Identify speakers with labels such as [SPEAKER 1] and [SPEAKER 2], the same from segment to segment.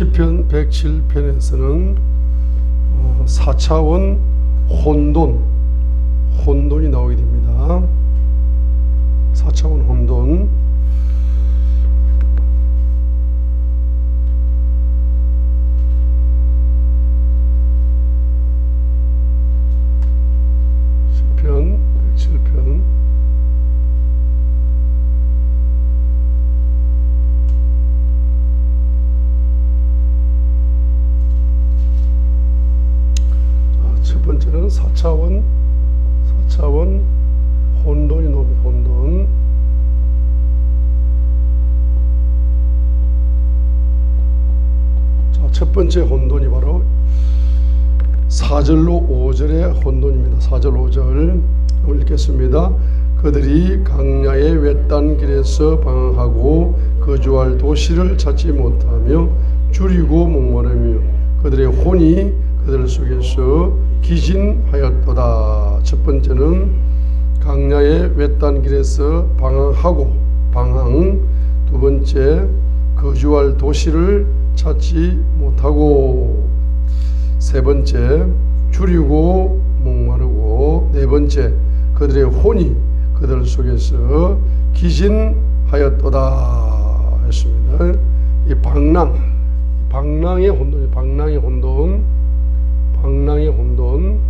[SPEAKER 1] 시편 107편에서는 4차원 혼돈, 혼돈이 나오게 됩니다. 4차원 혼돈. 시편 107편 자, 첫 번째는 4차원 4차원 혼돈이 나옵니다. 혼돈 자, 첫 번째 혼돈이 바로 4절로 5절의 혼돈입니다. 4절 5절 한번 읽겠습니다. 그들이 강야의 외딴 길에서 방황하고 거주할 도시를 찾지 못하며 줄이고 목마르며 그들의 혼이 그들 속에서 기진하였도다. 첫 번째는 강야의 외딴 길에서 방황하고 방황 두 번째 거주할 도시를 찾지 못하고 세 번째 줄이고 목마르고 네 번째 그들의 혼이 그들 속에서 기진하였도다 했습니다. 이 방랑 방랑의 혼돈 방랑의 혼돈 방랑의 혼돈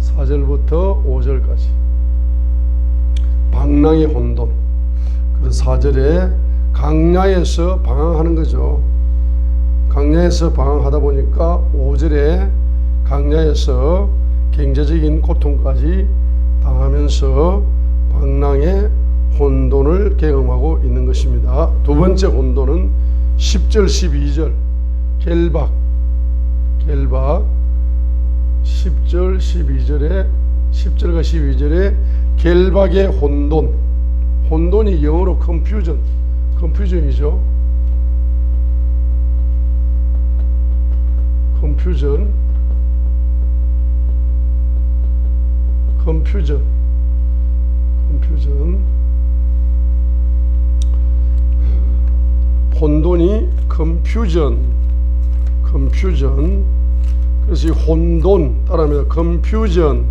[SPEAKER 1] 4절부터 5절까지 방랑의 혼돈 그래서 4절에 강야에서 방황하는 거죠. 강야에서 방황하다 보니까 5절에 강야에서 경제적인 고통까지 당하면서 방랑의 혼돈을 경험하고 있는 것입니다. 두 번째 혼돈은 10절 12절. 겔박. 겔박. 10절 12절에 10절과 12절에 겔박의 혼돈. 혼돈이 영어로 컨퓨전 컨퓨전이죠. 컨퓨전 컨퓨전 컨퓨전 혼돈이 컨퓨전 컨퓨전 그래서 이 혼돈 따라합니다. 컨퓨전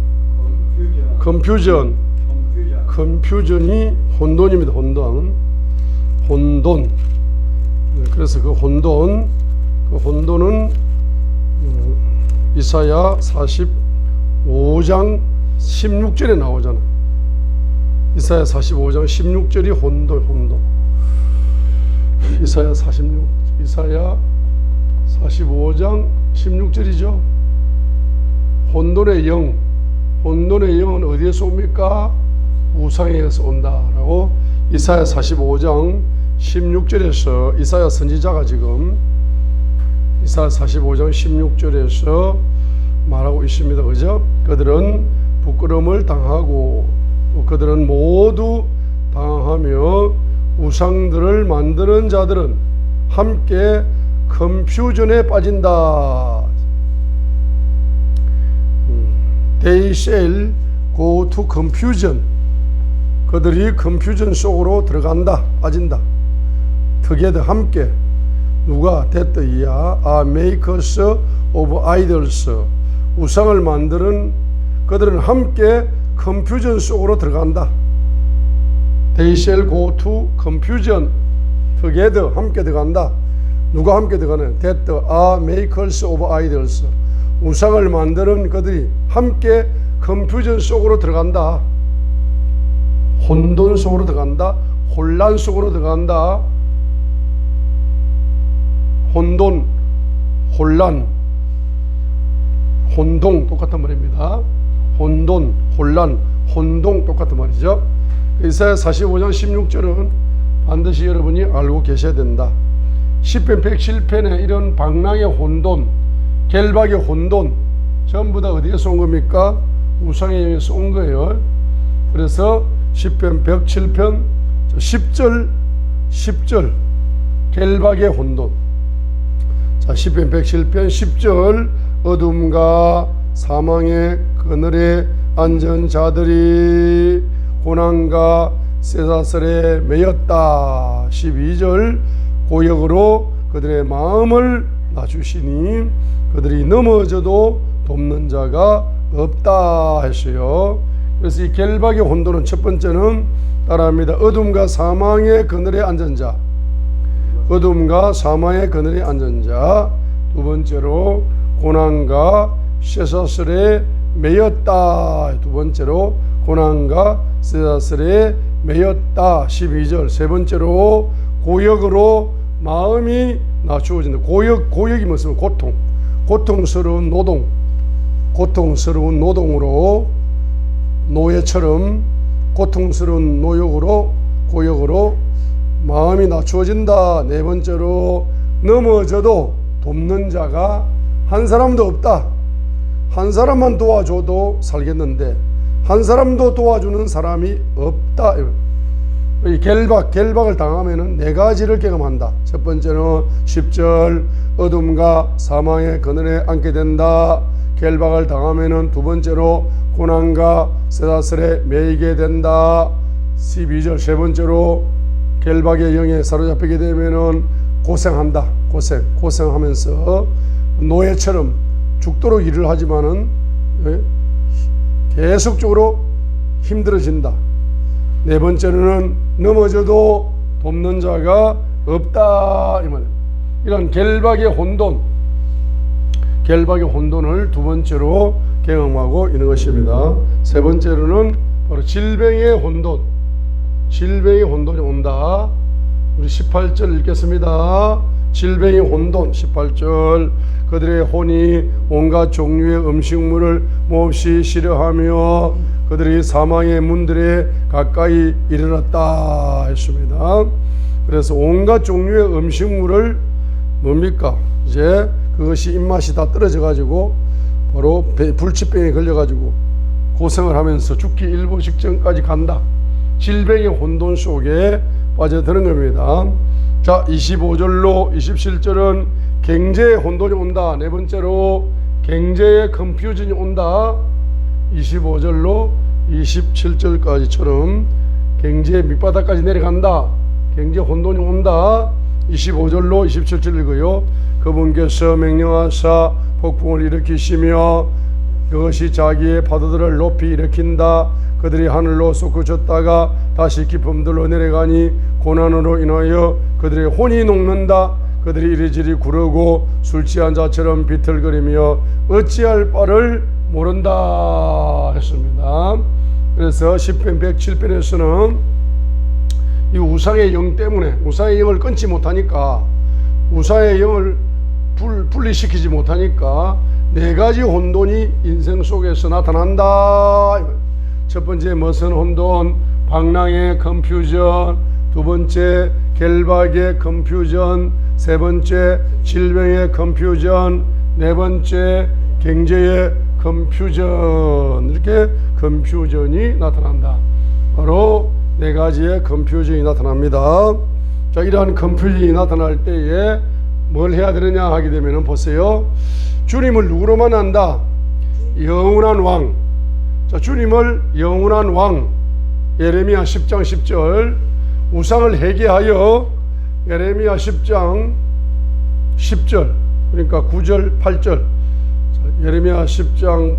[SPEAKER 1] 컨퓨전 컨퓨전이 혼돈입니다. 혼돈. 혼돈. 네, 그래서 그 혼돈 그 혼돈은 음, 이사야 45장 16절에 나오잖아. 이사야 45장 16절이 혼돈, 혼돈. 이사야 46, 이사야 45장 16절이죠. 혼돈의 영, 혼돈의 영은 어디에서 옵니까? 우상에서 온다라고 이사야 45장 16절에서 이사야 선지자가 지금 이사 45장 16절에서 말하고 있습니다. 그죠? 그들은 부끄러움을 당하고 또 그들은 모두 당하며 우상들을 만드는 자들은 함께 컨퓨전에 빠진다. 음, They shall. 그들이 컨퓨전 속으로 들어간다, 빠진다. together 함께 누가 됐더이야 아 makers of idols 우상을 만드는 그들은 함께 컨퓨전 속으로 들어간다. They shall go to confusion together 함께 들어간다. 누가 함께 들어가는? that are makers of idols 우상을 만드는 그들이 함께 컨퓨전 속으로 들어간다. 혼돈 속으로 들어간다. 혼란 속으로 들어간다. 혼돈, 혼란, 혼동 똑같은 말입니다. 혼돈, 혼란, 혼동 똑같은 말이죠. 이사야 45장 16절은 반드시 여러분이 알고 계셔야 된다. 10편 107편에 이런 방랑의 혼돈, 겔박의 혼돈 전부 다 어디에서 온 겁니까? 우상에 의해서 온 거예요. 그래서 10편 107편 10절 10절 겔박의 혼돈 자, 10편 107편 10절 어둠과 사망의 그늘에 앉은 자들이 고난과 쇠사슬에 매였다. 12절 고역으로 그들의 마음을 낮추시니 그들이 넘어져도 돕는 자가 없다 했어요. 그래서 이 결박의 혼돈은 첫 번째는 따라합니다. 어둠과 사망의 그늘에 앉은 자. 어둠과 사망의 그늘에 앉은 자. 두 번째로 고난과 쇠사슬에 매였다. 두 번째로 고난과 쇠사슬에 매였다. 12절. 세 번째로 고역으로 마음이 낮추어진다. 고역 고역이 무슨 고통. 고통스러운 노동. 고통스러운 노동으로 노예처럼 고통스러운 노역으로 고역으로 마음이 낮추어진다. 네 번째로 넘어져도 돕는 자가 한 사람도 없다. 한 사람만 도와줘도 살겠는데 한 사람도 도와주는 사람이 없다. 이 결박, 결박을 당하면은 네 가지를 경험한다. 첫 번째는 10절 어둠과 사망의 그늘에 앉게 된다. 결박을 당하면은 두 번째로 고난과 쇠사슬에 매이게 된다. 12절 세 번째로 결박의 영에 사로잡히게 되면은 고생한다. 고생, 고생하면서 노예처럼 죽도록 일을 하지만은 예, 계속적으로 힘들어진다. 네 번째로는 넘어져도 돕는 자가 없다 이 말이에요. 이런 결박의 혼돈, 결박의 혼돈을 두 번째로 경험하고 있는 것입니다. 세 번째로는 바로 질병의 혼돈, 질병의 혼돈이 온다. 우리 18절 읽겠습니다. 질병의 혼돈 18절 그들의 혼이 온갖 종류의 음식물을 몹시 싫어하며 그들이 사망의 문들에 가까이 이르렀다 했습니다. 그래서 온갖 종류의 음식물을 뭡니까? 이제 그것이 입맛이 다 떨어져 가지고 바로 배- 불치병에 걸려 가지고 고생을 하면서 죽기 일보 직전까지 간다. 질병의 혼돈 속에 빠져드는 겁니다. 자, 25절로 27절은 경제의 혼돈이 온다. 네 번째로 경제의 컨퓨전이 온다. 25절로 27절까지처럼 경제의 밑바닥까지 내려간다. 경제 혼돈이 온다. 25절로 27절 읽어요. 그분께서 명령하사 폭풍을 일으키시며 그것이 자기의 파도들을 높이 일으킨다. 그들이 하늘로 솟구쳤다가 다시 깊음들로 내려가니 고난으로 인하여 그들의 혼이 녹는다. 그들이 이리저리 구르고 술 취한 자처럼 비틀거리며 어찌할 바를 모른다 했습니다. 그래서 10편 107편에서는 이 우상의 영 때문에 우상의 영을 끊지 못하니까 우상의 영을 불, 분리시키지 못하니까 네 가지 혼돈이 인생 속에서 나타난다. 첫 번째 머선 혼돈, 방랑의 컨퓨전, 두 번째 결박의 컨퓨전, 세 번째 질병의 컨퓨전, 네 번째 경제의 컨퓨전 이렇게 컨퓨전이 나타난다. 바로 네 가지의 컨퓨전이 나타납니다. 자, 이러한 컨퓨전이 나타날 때에 뭘 해야 되느냐 하게 되면은 보세요. 주님을 누구로 만난다? 영원한 왕. 자, 주님을 영원한 왕. 예레미야 10장 10절. 우상을 회개하여 예레미야 10장 10절. 그러니까 9절, 8절. 자, 예레미야 10장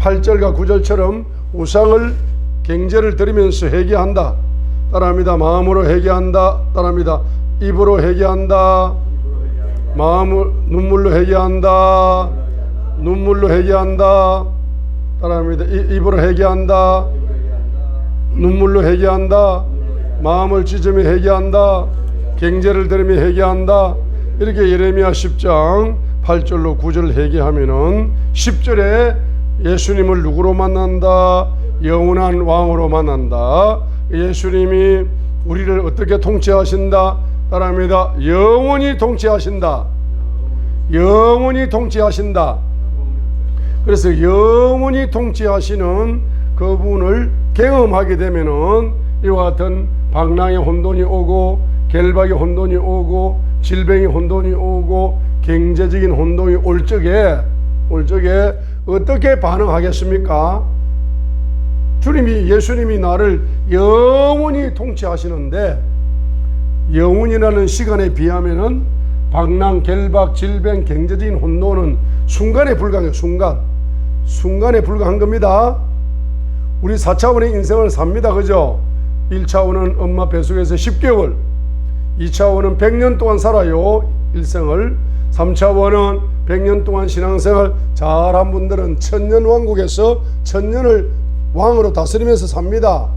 [SPEAKER 1] 8절과 9절처럼 우상을 경제를 들이면서 회개한다. 따라합니다. 마음으로 회개한다. 따라합니다. 입으로 회개한다. 마음을 눈물로 회개한다. 눈물로 회개한다. 따라합니다. 이- 입으로 회개한다. 눈물로 회개한다. 마음을 찢으며 회개한다. 경제를 들이며 회개한다. 이렇게 예레미야 10장 8절로 9절 회개하면은 10절에 예수님을 누구로 만난다? 영원한 왕으로 만난다. 예수님이 우리를 어떻게 통치하신다? 따라합니다. 영원히 통치하신다. 영원히 통치하신다. 그래서 영원히 통치하시는 그분을 경험하게 되면은 이와 같은 방랑의 혼돈이 오고 결박의 혼돈이 오고 질병의 혼돈이 오고 경제적인 혼돈이 올 적에 올 적에 어떻게 반응하겠습니까? 주님이 예수님이 나를 영원히 통치하시는데 영원이라는 시간에 비하면은 방랑, 결박, 질병, 경제적인 혼돈은 순간에 불과해요. 순간. 순간에 불과한 겁니다. 우리 4차원의 인생을 삽니다. 그죠? 1차원은 엄마 뱃속에서 10개월, 2차원은 100년 동안 살아요. 일생을. 3차원은 100년 동안 신앙생활 잘한 분들은 천년 왕국에서 천년을 왕으로 다스리면서 삽니다.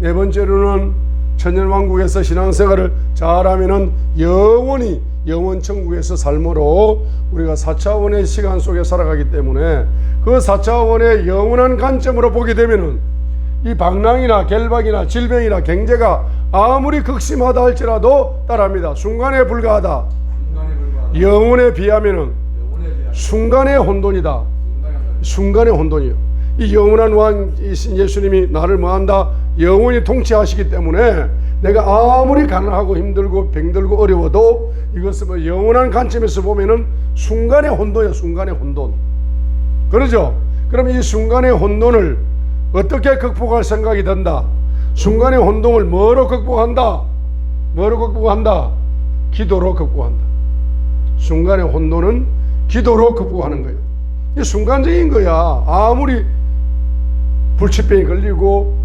[SPEAKER 1] 네 번째로는 천년 왕국에서 신앙생활을 잘하면은 영원히 영원 천국에서 삶으로 우리가 4차원의 시간 속에 살아가기 때문에 그 4차원의 영원한 관점으로 보게 되면은 이 방랑이나 결박이나 질병이나 경제가 아무리 극심하다 할지라도 따라합니다. 순간에 불과하다. 영혼에 비하면은 순간의 혼돈이다. 순간의 혼돈이요. 이 영원한 왕 예수님이 나를 뭐한다? 영원히 통치하시기 때문에 내가 아무리 가난하고 힘들고 병들고 어려워도 이것은 뭐 영원한 관점에서 보면은 순간의 혼돈이야. 순간의 혼돈. 그러죠? 그럼 이 순간의 혼돈을 어떻게 극복할 생각이 든다? 순간의 혼돈을 뭐로 극복한다? 뭐로 극복한다? 기도로 극복한다. 순간의 혼돈은 기도로 극복하는 거예요. 이 순간적인 거야. 아무리 불치병이 걸리고